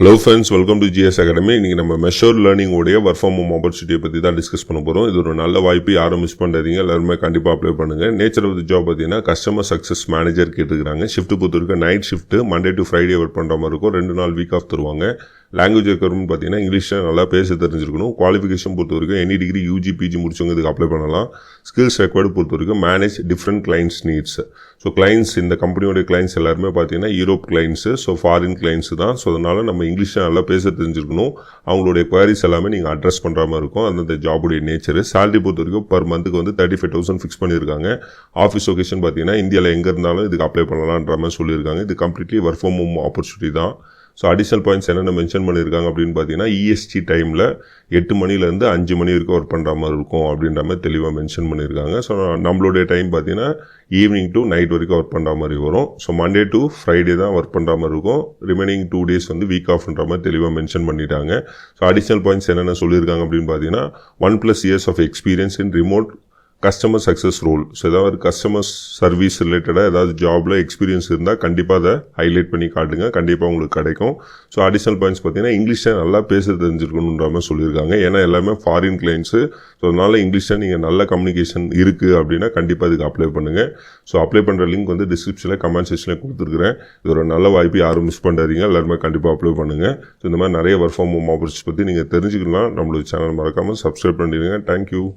Hello friends welcome to GS academy இன்றைக்கி நம்ம மெஷோர் லேர்னிங்கோடைய ஒர்க் ஃப்ரம் ஹோம் ஆப்பர்ச்சுனிட்டியை பற்றி தான் டிஸ்கஸ் பண்ண போகிறோம் இது ஒரு நல்ல வாய்ப்பு. யாரும் மிஸ் பண்ணாதீங்க. எல்லாருமே கண்டிப்பாக அப்ளை பண்ணுங்கள் நேச்சர் ஆஃப் தி ஜாப் பார்த்தீங்கன்னா கஸ்டமர் சக்ஸஸ் மேனேஜர் கேட்டுருக்காங்க ஷிஃப்ட் பொறுத்த வரைக்கும் night shift Monday to Friday work பண்ணுற மாதிரி இருக்கும். ரெண்டு நாள் வீக் ஆஃப் தருவாங்க. லாங்குவேஜ் ரெக்குவயர்மெண்ட் பார்த்தீங்கன்னா இங்கிலீஷில் நல்லா பேச தெரிஞ்சிருக்கணும் குவாலிஃபிகேஷன் பொறுத்த வரைக்கும் எனி டிகிரி யூஜி பிஜி முடிச்சவங்க இதுக்கு அப்ளை பண்ணலாம் ஸ்கில்ஸ் ரெக்வயர்டு பொறுத்த வரைக்கும் manage different clients needs so clients இந்த கம்பெனியோட கிளைண்ட்ஸ் எல்லாருமே பார்த்தீங்கன்னா Europe clients so foreign clients தான். ஸோ அதனால் நம்ம இங்கிலீஷில் நல்லா பேச தெரிஞ்சிருக்கணும் அவங்களுடைய குவாரிஸ் எல்லாமே நீங்கள் அட்ரஸ் பண்ணுற மாதிரி இருக்கும். அந்தந்த ஜாபுடைய நேச்சரு சேலரி பொறுத்த வரைக்கும் பர் மந்த்துக்கு வந்து தேர்ட்டி ஃபைவ் தௌசண்ட் ஃபிக்ஸ் பண்ணியிருக்காங்க. ஆஃபீஸ் லொக்கேஷன் பார்த்தீங்கன்னா இந்தியாவில் எங்கே இருந்தாலும் இதுக்கு அப்ளை பண்ணலான்ற மாதிரி சொல்லியிருக்காங்க. இது completely work from home opportunity தான். ஸோ அடிஷனல் பாயிண்ட்ஸ் என்னென்ன மென்ஷன் பண்ணியிருக்காங்க அப்படின்னு பார்த்தீங்கன்னா இஎஸ்டி டைமில் எட்டு மணிலேருந்து அஞ்சு மணி வரைக்கும் ஒர்க் பண்ணுற மாதிரி இருக்கும் அப்படின்ற மாதிரி தெளிவாக மென்ஷன் பண்ணியிருக்காங்க. ஸோ நம்மளுடைய டைம் பார்த்தீங்கன்னா ஈவினிங் டு நைட் வரைக்கும் ஒர்க் பண்ணுற மாதிரி வரும். ஸோ மண்டே டு ஃப்ரைடே தான் ஒர்க் பண்ணுற மாதிரி இருக்கும். ரிமைனிங் டூ டேஸ் வந்து வீக் ஆஃப்ன்ற மாதிரி தெளிவாக மென்ஷன் பண்ணிட்டாங்க. ஸோ அடிஷனல் பாயிண்ட்ஸ் என்னென்ன சொல்லியிருக்காங்க அப்படின்னு பார்த்தீங்கன்னா one plus years of experience in remote customer success role so ஏதாவது கஸ்டமர் சர்வீஸ் ரிலேட்டடாக ஏதாவது ஜாபில் எக்ஸ்பீரியன்ஸ் இருந்தால் கண்டிப்பாக அதை ஹைலைட் பண்ணி காட்டுங்க. கண்டிப்பாக உங்களுக்கு கிடைக்கும். ஸோ அடிஷனல் பாயிண்ட்ஸ் பார்த்தீங்கன்னா இங்கிலீஷில் நல்லா பேச தெரிஞ்சிருக்கணுன்ற மாதிரி சொல்லியிருக்காங்க. ஏன்னா எல்லாமே ஃபாரின் கிளைண்ட்ஸு ஸோ அதனால் இங்கிலீஷில் நீங்கள் நல்ல கம்யூனிகேஷன் இருக்குது அப்படின்னா கண்டிப்பாக இதுக்கு அப்ளை பண்ணுங்கள் ஸோ அப்ளை பண்ணுற லிங்க் வந்து டிஸ்கிரிப்ஷனில் கமெண்ட் செக்ஷனில் கொடுத்துருக்குறேன். இது ஒரு நல்ல வாய்ப்பு யாரும் மிஸ் பண்ணாதீங்க. எல்லாருமே கண்டிப்பாக அப்ளை பண்ணுங்கள் ஸோ இந்த மாதிரி நிறைய ஒர்க் ஃப்ரம் ஹோம் ஆப்பர்ச்சுனிட்டி பற்றி நீங்கள் தெரிஞ்சுக்கலாம் நம்மளோட சேனல் மறக்காமல் சப்ஸ்கிரைப் பண்ணிடுங்க. தேங்க்யூ